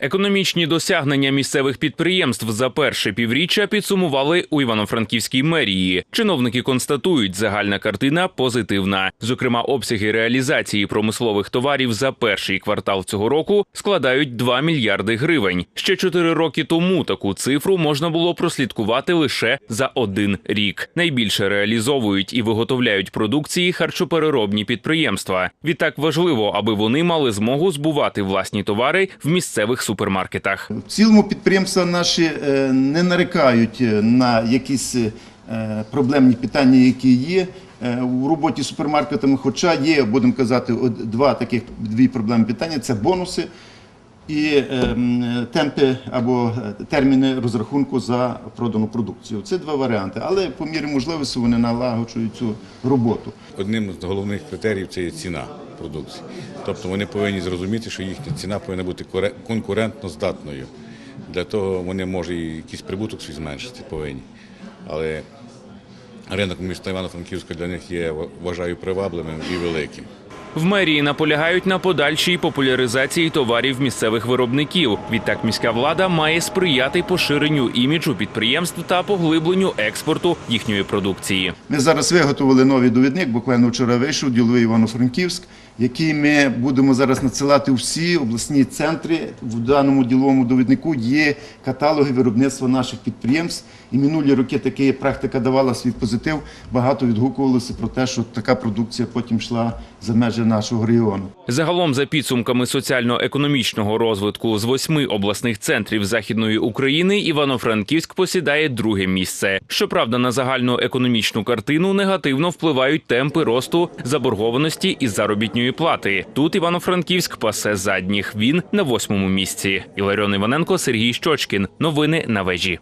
Економічні досягнення місцевих підприємств за перше півріччя підсумували у Івано-Франківській мерії. Чиновники констатують, загальна картина позитивна. Зокрема, обсяги реалізації промислових товарів за перший квартал цього року складають 2 мільярди гривень. Ще чотири роки тому таку цифру можна було прослідкувати лише за один рік. Найбільше реалізовують і виготовляють продукції харчопереробні підприємства. Відтак важливо, аби вони мали змогу збувати власні товари в місцевих супермаркетах. В цілому підприємства наші е, не нарікають е, на якісь е, проблемні питання, які є у роботі з супермаркетами. Хоча є, будемо казати, два таких дві проблемні питання: це бонуси і е, темпи або е, терміни розрахунку за продану продукцію. Це два варіанти, але по мірі можливості вони налагоджують цю роботу. Одним з головних критеріїв це є ціна продукції. Тобто вони повинні зрозуміти, що їхня ціна повинна бути конкурентно здатною. Для того вони може і якийсь прибуток свій зменшити повинні. Але ринок міста Івано-Франківська для них є, вважаю, привабливим і великим. В мерії наполягають на подальшій популяризації товарів місцевих виробників. Відтак міська влада має сприяти поширенню іміджу підприємств та поглибленню експорту їхньої продукції. Ми зараз виготовили новий довідник, буквально вчора вийшов діловий Івано-Франківськ, який ми будемо зараз надсилати у всі обласні центри. В даному діловому довіднику є каталоги виробництва наших підприємств. І минулі роки така практика давала свій позитив. Багато відгукувалося про те, що така продукція потім йшла за межі нашого регіону. Загалом, за підсумками соціально-економічного розвитку з восьми обласних центрів західної України, Івано-Франківськ посідає друге місце. Щоправда, на загальну економічну картину негативно впливають темпи росту заборгованості із заробітної плати. Тут Івано-Франківськ пасе задніх. Він на восьмому місці. Іларіон Іваненко, Сергій Щочкін. Новини на вежі.